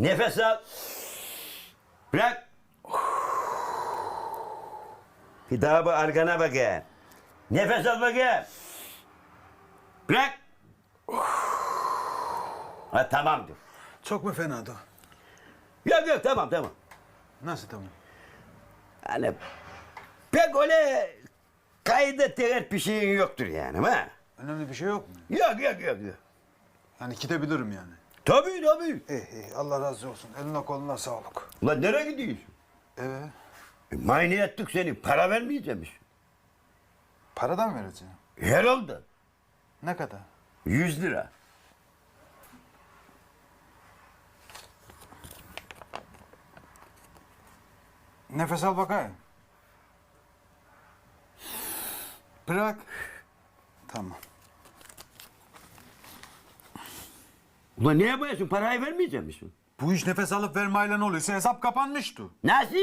Nefes al. Bırak. Bir daha bu arkana bakayım. Nefes al bakayım. Bırak. Ha tamamdır. Çok mu fenadı? Yok yok tamam tamam. Nasıl tamam? Hani pek öyle kayda değer bir şeyin yoktur yani ha? Önemli bir şey yok mu? Yok yok yok yok. Yani gidebilirim yani. Tabii tabii. İyi iyi Allah razı olsun. Eline koluna sağlık. Ulan nereye gidiyorsun? Eve E, Mani ettik seni. Para vermeyecek misin? paradan vereceğim. Herhalde. Ne kadar? Yüz lira. Nefes al bakayım. Bırak. Tamam. Ulan ne yapıyorsun? Parayı vermeyecek misin? Bu iş nefes alıp vermeyle ne oluyorsa hesap kapanmıştı. Nasıl?